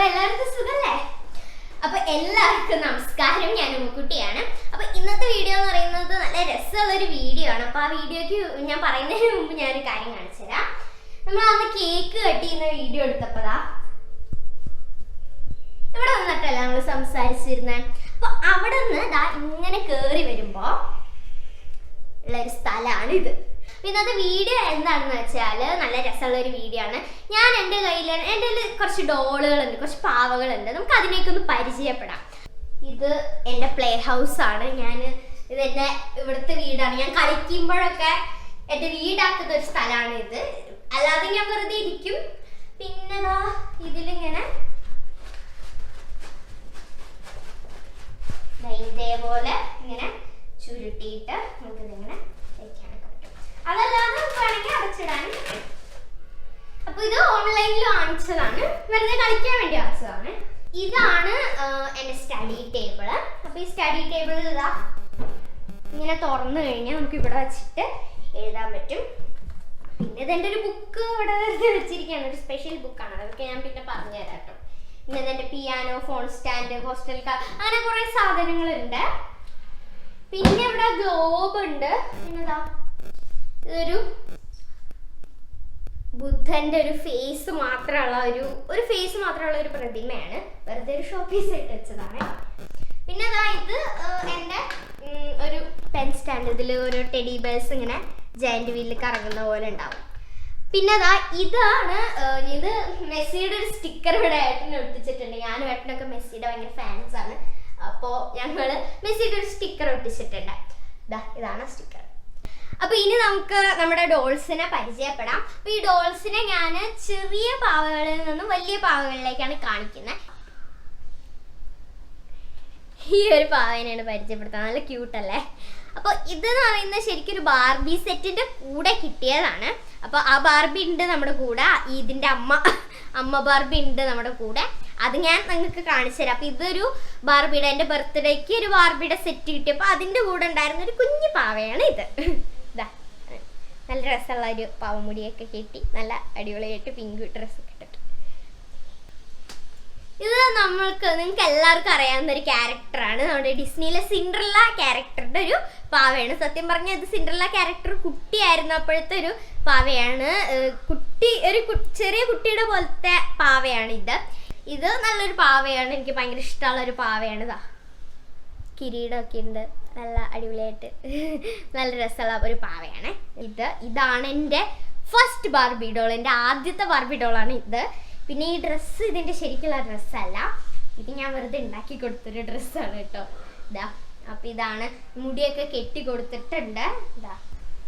അപ്പൊ എല്ലാവർക്കും സുഖല്ലേ? അപ്പൊ എല്ലാവർക്കും നമസ്കാരം. ഞാൻ ഉമ്മക്കുട്ടിയാണ് അപ്പൊ ഇന്നത്തെ വീഡിയോ എന്ന് പറയുന്നത് നല്ല രസമുള്ള ഒരു വീഡിയോ ആണ്. അപ്പൊ ആ വീഡിയോക്ക് ഞാൻ പറയുന്നതിന് മുമ്പ് ഞാൻ ഒരു കാര്യം കാണിച്ചു തരാം. നമ്മൾ അന്ന് കേക്ക് കട്ട് ചെയ്യുന്ന വീഡിയോ എടുത്തപ്പോഴാ ഇവിടെ വന്നിട്ടല്ല നമ്മൾ സംസാരിച്ചിരുന്നത് അപ്പൊ അവിടെ നിന്ന് ഇങ്ങനെ കേറി വരുമ്പോ ഉള്ള ഒരു സ്ഥലമാണ് ഇത്. ഇന്നത്തെ വീഡിയോ എന്താണെന്ന് വെച്ചാൽ നല്ല രസമുള്ള ഒരു വീഡിയോ ആണ്. ഞാൻ എന്റെ കയ്യിൽ എന്റെ കയ്യിൽ കുറച്ച് ഡോളുകളുണ്ട് കുറച്ച് പാവകളുണ്ട്. നമുക്ക് അതിനെയൊക്കെ ഒന്ന് പരിചയപ്പെടാം. ഇത് എന്റെ പ്ലേ ഹൗസ് ആണ്. ഞാൻ ഇത് എന്റെ ഇവിടുത്തെ വീടാണ്. ഞാൻ കളിക്കുമ്പോഴൊക്കെ എന്റെ വീടാക്കുന്ന ഒരു സ്ഥലമാണ് ഇത്. അല്ലാതെ ഞാൻ വെറുതെ ഇരിക്കും. പിന്നെ ദാ ഇതിലിങ്ങനെ ഇതേപോലെ ഇങ്ങനെ ചുരുട്ടിയിട്ട് നമുക്ക് ഇതിങ്ങനെ വെക്കാനൊക്കെ പറ്റും അതല്ലാതെ നമുക്ക് വേണമെങ്കിൽ അപ്പൊ ഇത് ഓൺലൈനിൽ വാങ്ങിച്ചതാണ് വെറുതെ കളിക്കാൻ വേണ്ടി വാങ്ങിച്ചതാണ് ഇതാണ് എന്റെ സ്റ്റഡി ടേബിൾ അപ്പൊ ഈ സ്റ്റഡി ടേബിളിൽ ഇതാ. ഇങ്ങനെ തുറന്നു കഴിഞ്ഞാൽ നമുക്ക് ഇവിടെ വെച്ചിട്ട് എഴുതാൻ പറ്റും. പിന്നെ ഇതെന്റെ ഒരു ബുക്ക് ഇവിടെ വെച്ചിരിക്കുകയാണ്. ഒരു സ്പെഷ്യൽ ബുക്കാണ് അതൊക്കെ ഞാൻ പിന്നെ പറഞ്ഞു തരാം കേട്ടോ പിന്നെ ഇതെന്റെ piano phone stand hostel car അങ്ങനെ കുറെ സാധനങ്ങളുണ്ട്. പിന്നെ ഇവിടെ ഗ്ലോബ് ഉണ്ട്. പിന്നെന്താ? ഇതൊരു ബുദ്ധന്റെ ഒരു ഫേസ് മാത്രമുള്ള ഒരു ഒരു ഫേസ് മാത്രമുള്ള ഒരു പ്രതിമയാണ്. വെറുതെ ഒരു ഷോ പീസ് ആയിട്ട് വെച്ചതാണ്. പിന്നെ അതാ ഇത് എന്റെ ഒരു പെൻ സ്റ്റാൻഡ് ഇതിൽ ഒരു ടെഡി ബേഴ്സ് ഇങ്ങനെ ജയന്റ് വീലിൽ കറങ്ങുന്ന പോലെ ഉണ്ടാവും. പിന്നെ അതാ ഇതാണ് ഇത് മെസ്സിയുടെ ഒരു സ്റ്റിക്കർ ഇവിടെ ഏട്ടന് ഒട്ടിച്ചിട്ടുണ്ട്. ഞാനും ഏട്ടനൊക്കെ മെസ്സിയുടെ ഭയങ്കര ഫാൻസ് ആണ്. അപ്പോൾ ഞങ്ങൾ മെസ്സിയുടെ ഒരു സ്റ്റിക്കർ ഒട്ടിച്ചിട്ടുണ്ട്. ഇതാ ഇതാണ് സ്റ്റിക്കർ അപ്പൊ ഇനി നമുക്ക് നമ്മുടെ ഡോൾസിനെ പരിചയപ്പെടാം. അപ്പൊ ഈ ഡോൾസിനെ ഞാൻ ചെറിയ പാവകളിൽ നിന്നും വലിയ പാവകളിലേക്കാണ് കാണിക്കുന്നത് ഈ ഒരു പാവേനെയാണ് പരിചയപ്പെടുത്താൻ. നല്ല ക്യൂട്ടല്ലേ അപ്പോൾ ഇതെന്ന് പറയുന്നത് ശരിക്കും ഒരു ബാർബി സെറ്റിന്റെ കൂടെ കിട്ടിയതാണ്. അപ്പോൾ ആ ബാർബി ഉണ്ട് നമ്മുടെ കൂടെ. ഇതിന്റെ അമ്മ അമ്മ ബാർബി ഉണ്ട് നമ്മുടെ കൂടെ. അത് ഞാൻ നിങ്ങൾക്ക് കാണിച്ചു തരാം. അപ്പോൾ ഇതൊരു ബാർബിയുടെ എന്റെ ബർത്ത്ഡേക്ക് ഒരു ബാർബിയുടെ സെറ്റ് കിട്ടിയപ്പോൾ അതിന്റെ കൂടെ ഉണ്ടായിരുന്ന ഒരു കുഞ്ഞു പാവയാണ് ഇതാ. നല്ല രസമുള്ള ഒരു പാവമുടിയൊക്കെ കെട്ടി നല്ല അടിപൊളിയായിട്ട് പിങ്ക് ഡ്രസ് ഇട്ടിട്ട്. ഇത് നമ്മൾക്ക് നിങ്ങൾക്ക് എല്ലാവർക്കും അറിയാവുന്ന ഒരു ക്യാരക്ടറാണ് നമ്മുടെ ഡിസ്നിയിലെ സിൻഡ്രല്ല ക്യാരക്ടറുടെ ഒരു പാവയാണ്. സത്യം പറഞ്ഞാൽ ഇത് സിൻഡ്രല്ല ക്യാരക്ടർ കുട്ടിയായിരുന്നപ്പോഴത്തെ ഒരു പാവയാണ്. കുട്ടി ഒരു ചെറിയ കുട്ടിയുടെ പോലത്തെ പാവയാണ് ഇത്. ഇത് നല്ലൊരു പാവയാണ്. എനിക്ക് ഭയങ്കര ഇഷ്ടമുള്ള ഒരു പാവയാണ് ഇതാ കിരീടമൊക്കെ ഉണ്ട്. നല്ല അടിപൊളിയായിട്ട്. നല്ല രസമുള്ള ഒരു പാവയാണ്. ഇത് ഇതാണ് എന്റെ ഫസ്റ്റ് ബാർബി ഡോൾ എന്റെ ആദ്യത്തെ ബാർബി ഡോളാണ് ഇത്. പിന്നെ ഈ ഡ്രസ്സ് ഇതിന്റെ ശരിക്കുള്ള ഡ്രസ്സല്ല ഇത് ഞാൻ വെറുതെ ഉണ്ടാക്കി കൊടുത്തൊരു ഡ്രസ്സാണ് കേട്ടോ. ഇതാ അപ്പം ഇതാണ് മുടിയൊക്കെ കെട്ടി കൊടുത്തിട്ടുണ്ട്. ഇതാ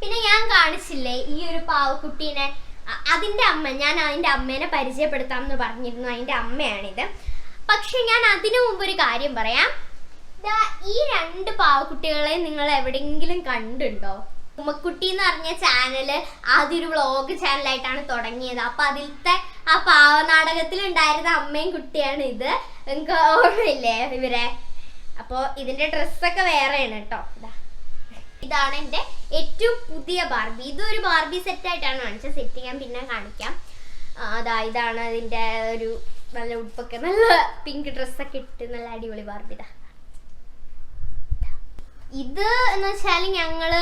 പിന്നെ ഞാൻ കാണിച്ചില്ലേ ഈ ഒരു പാവക്കുട്ടീനെ? അതിന്റെ അമ്മ ഞാൻ അതിന്റെ അമ്മേനെ പരിചയപ്പെടുത്താം എന്ന് പറഞ്ഞിരുന്നു. അതിന്റെ അമ്മയാണിത്. പക്ഷെ ഞാൻ അതിനു മുമ്പ് ഒരു കാര്യം പറയാം. ഈ രണ്ട് പാവക്കുട്ടികളെ നിങ്ങൾ എവിടെയെങ്കിലും കണ്ടുണ്ടോ ഉമ്മക്കുട്ടി എന്ന് പറഞ്ഞ ചാനൽ ആദ്യം ഒരു വ്ളോഗ് ചാനലായിട്ടാണ് തുടങ്ങിയത്. അപ്പൊ അതിലത്തെ ആ പാവനാടകത്തിൽ ഉണ്ടായിരുന്ന അമ്മയും കുട്ടിയാണ് ഇത്. നിങ്ങൾക്ക് ഓർമ്മയില്ലേ ഇവരെ? അപ്പോ ഇതിന്റെ ഡ്രസ്സൊക്കെ വേറെയാണ് കേട്ടോ. ഇതാ ഇതാണ് എന്റെ ഏറ്റവും പുതിയ ബാർബി ഇതൊരു ബാർബി സെറ്റ് ആയിട്ടാണ് കാണിച്ചത്. സെറ്റ് ഞാൻ പിന്നെ കാണിക്കാം. അതാ ഇതാണ് അതിന്റെ ഒരു നല്ല ഉടുപ്പൊക്കെ. നല്ല പിങ്ക് ഡ്രസ്സൊക്കെ ഇട്ട് നല്ല അടിപൊളി ബാർബി ഇതാ എന്ന് വെച്ചാൽ ഞങ്ങൾ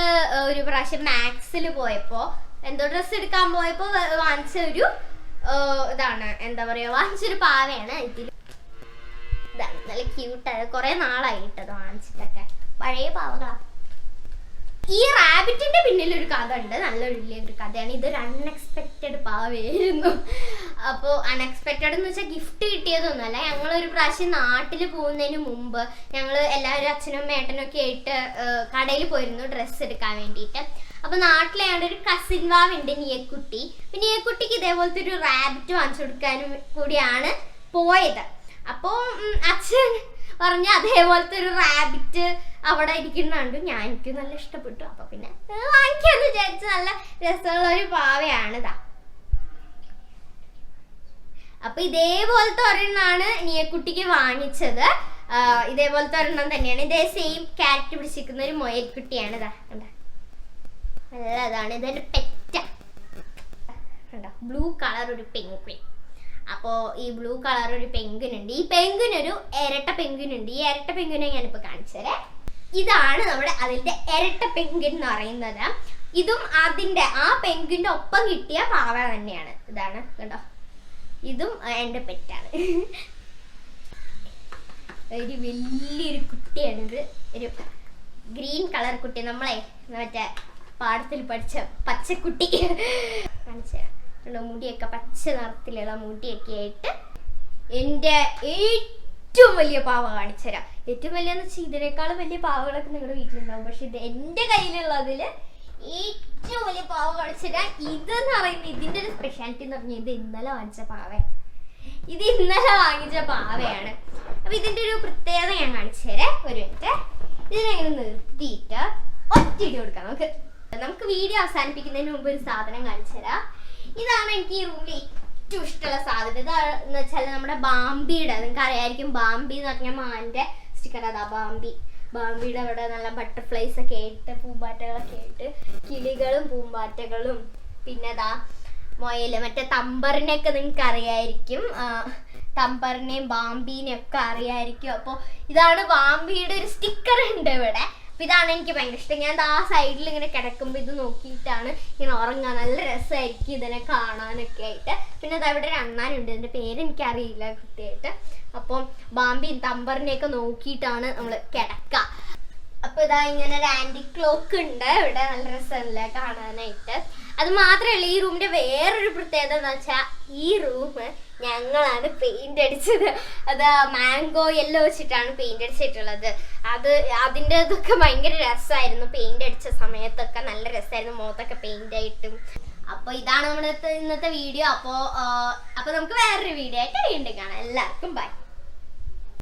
ഒരു പ്രാവശ്യം മാക്സിൽ പോയപ്പോ എന്തോ ഡ്രസ്സ് എടുക്കാൻ പോയപ്പോ വാങ്ങിച്ച ഒരു ഇതാണ്. എന്താ പറയാ വാങ്ങിച്ചൊരു പാവയാണ്. ഇതിൽ ഇതാണ്. നല്ല ക്യൂട്ടാണ് കുറെ നാളായിട്ടത് വാങ്ങിച്ചിട്ടൊക്കെ. പഴയ പാവകളാ. ഈ റാബിറ്റിന്റെ പിന്നിൽ ഒരു കഥ ഉണ്ട് നല്ല വലിയൊരു കഥയാണ്. ഇതൊരു അൺഎക്സ്പെക്റ്റഡ് പാവയായിരുന്നു അപ്പോൾ അൺഎക്സ്പെക്റ്റഡ് എന്ന് വെച്ചാൽ ഗിഫ്റ്റ് കിട്ടിയതൊന്നുമല്ല. ഞങ്ങൾ ഒരു പ്രാവശ്യം നാട്ടിൽ പോകുന്നതിന് മുമ്പ് ഞങ്ങൾ എല്ലാവരും അച്ഛനും ഏട്ടനും ഒക്കെ ആയിട്ട് കടയിൽ പോയിരുന്നു ഡ്രസ്സ് എടുക്കാൻ വേണ്ടിയിട്ട്. അപ്പൊ നാട്ടിലെ ഒരു കസിൻ വാവുണ്ട് നിയക്കുട്ടി. പിന്നെ നിയക്കുട്ടിക്ക് ഇതേപോലത്തെ ഒരു റാബിറ്റ് വാങ്ങിച്ചു കൊടുക്കാനും കൂടിയാണ് പോയത്. അപ്പോൾ അച്ഛൻ പറഞ്ഞ അതേപോലത്തെ ഒരു റാബിറ്റ് അവിടെ ഇരിക്കുന്ന കണ്ടു. ഞാൻ എനിക്ക് നല്ല ഇഷ്ടപ്പെട്ടു. അപ്പൊ പിന്നെ വാങ്ങിക്കാന്ന് വിചാരിച്ച നല്ല രസമുള്ള ഒരു പാവയാണ് ഇതാ. അപ്പൊ ഇതേപോലത്തെ ഒരെണ്ണാണ് നീയക്കുട്ടിക്ക് വാങ്ങിച്ചത്. ഇതേപോലത്തെ ഒരെണ്ണം തന്നെയാണ്. ഇതേ സെയിം ക്യാരറ്റ് പിടിച്ചിരിക്കുന്ന ഒരു മൊയൽക്കുട്ടിയാണ് ഇതാ. കണ്ട? നല്ലതാണ്. ഇതൊരു പെറ്റ. ബ്ലൂ കളർ ഒരു പെൻക്വിൻ അപ്പോൾ ഈ ബ്ലൂ കളർ ഒരു പെങ്കുനുണ്ട് ഈ പെങ്കുനൊരു ഇരട്ട പെങ്കുനുണ്ട് ഈ ഇരട്ട പെങ്കുനെ ഞാനിപ്പോൾ കാണിച്ചു തരാം ഇതാണ് നമ്മുടെ അതിന്റെ ഇരട്ട പെങ്കിൻ എന്ന് പറയുന്നത്. ഇതും അതിന്റെ ആ പെങ്കിന്റെ ഒപ്പം കിട്ടിയ പാവ തന്നെയാണ്. ഇതാണ് കേട്ടോ ഇതും എന്റെ പെറ്റാണ്. ഒരു വലിയൊരു കുട്ടിയാണിത് ഒരു ഗ്രീൻ കളർ കുട്ടി. നമ്മളെ മറ്റേ പാടത്തിൽ പഠിച്ച പച്ചക്കുട്ടി. കാണിച്ചു തരാം. മുടിയൊക്കെ പച്ച നിറത്തിലുള്ള മുടിയൊക്കെ ആയിട്ട് എന്റെ ഏറ്റവും വലിയ പാവ കാണിച്ചു തരാം. ഏറ്റവും വലിയ ഇതിനേക്കാളും വലിയ പാവകളൊക്കെ നിങ്ങളുടെ വീട്ടിലുണ്ടാവും. പക്ഷെ ഇത് എന്റെ കയ്യിലുള്ളതിൽ ഏറ്റവും വലിയ പാവ കളിച്ചിട്ട് ഇത് ഇതെന്ന് പറയുന്നത് ഇതിന്റെ ഒരു സ്പെഷ്യാലിറ്റി എന്ന് പറഞ്ഞാൽ ഇത് ഇന്നലെ വാങ്ങിച്ച പാവ. ഇത് ഇന്നലെ വാങ്ങിച്ച പാവയാണ്. അപ്പൊ ഇതിന്റെ ഒരു പ്രത്യേകത ഞാൻ കാണിച്ചു തരാം. ഒരു മിനിറ്റ്. ഇതിനെങ്ങനെ നിർത്തിയിട്ട് ഒറ്റയിടി കൊടുക്കാം നമുക്ക്. നമുക്ക് വീഡിയോ അവസാനിപ്പിക്കുന്നതിന് മുമ്പ് ഒരു സാധനം കാണിച്ചു തരാം. ഇതാണ് എനിക്ക് ഈ റൂമിൽ ഏറ്റവും ഇഷ്ടമുള്ള സാധനം. ഇതാണെന്ന് വെച്ചാൽ നമ്മുടെ ബാംബിയുടെ നിങ്ങൾക്ക് അറിയായിരിക്കും ബാംബി എന്ന് പറഞ്ഞ മാന്റെ സ്റ്റിക്കർ അതാ ബാമ്പി ബാമ്പിയുടെ അവിടെ നല്ല ബട്ടർഫ്ലൈസ് ഒക്കെ ആയിട്ട് പൂമ്പാറ്റകളൊക്കെ ആയിട്ട് കിളികളും പൂമ്പാറ്റകളും. പിന്നെ അതാ മൊയൽ മറ്റേ തമ്പറിനെയൊക്കെ നിങ്ങൾക്ക് അറിയായിരിക്കും. തമ്പറിനെയും ബാംബീനെയും ഒക്കെ അറിയായിരിക്കും. അപ്പോൾ ഇതാണ് ബാമ്പിയുടെ ഒരു സ്റ്റിക്കർ ഉണ്ട് ഇവിടെ. അപ്പൊ ഇതാണ് എനിക്ക് ഭയങ്കര ഇഷ്ടം. ഞാൻ ആ സൈഡിൽ ഇങ്ങനെ കിടക്കുമ്പോൾ ഇത് നോക്കിയിട്ടാണ് ഇങ്ങനെ ഉറങ്ങാൻ നല്ല രസമായിരിക്കും ഇതിനെ കാണാനൊക്കെ ആയിട്ട്. പിന്നെ അത് അവിടെ ഒരു അണ്ണാനുണ്ട്. എന്റെ പേര് എനിക്ക് അറിയില്ല കൃത്യമായിട്ട്. അപ്പം ബാമ്പിയും തമ്പറിനെയൊക്കെ നോക്കിയിട്ടാണ് നമ്മൾ കിടക്ക. അപ്പൊ ഇതാ ഇങ്ങനെ ഒരു ആന്റി ക്ലോക്ക് ഉണ്ട്. ഇവിടെ നല്ല രസമല്ലേ കാണാനായിട്ട്. അത് മാത്രമല്ല ഈ റൂമിന്റെ വേറൊരു പ്രത്യേകത എന്ന് വെച്ചാൽ ഈ റൂം ഞങ്ങളാണ് പെയിന്റ് അടിച്ചത്. അത് മാംഗോ യെല്ലോ വെച്ചിട്ടാണ് പെയിന്റ് അടിച്ചിട്ടുള്ളത്. അത് അതിന്റെ ഇതൊക്കെ ഭയങ്കര രസമായിരുന്നു പെയിന്റ് അടിച്ച സമയത്തൊക്കെ നല്ല രസമായിരുന്നു മുഖത്തൊക്കെ പെയിന്റ് ആയിട്ടും. അപ്പോൾ ഇതാണ് നമ്മുടെ ഇന്നത്തെ വീഡിയോ അപ്പോൾ അപ്പോൾ നമുക്ക് വേറൊരു വീഡിയോ ആയിട്ട് വീണ്ടും കാണാം. എല്ലാവർക്കും ബൈ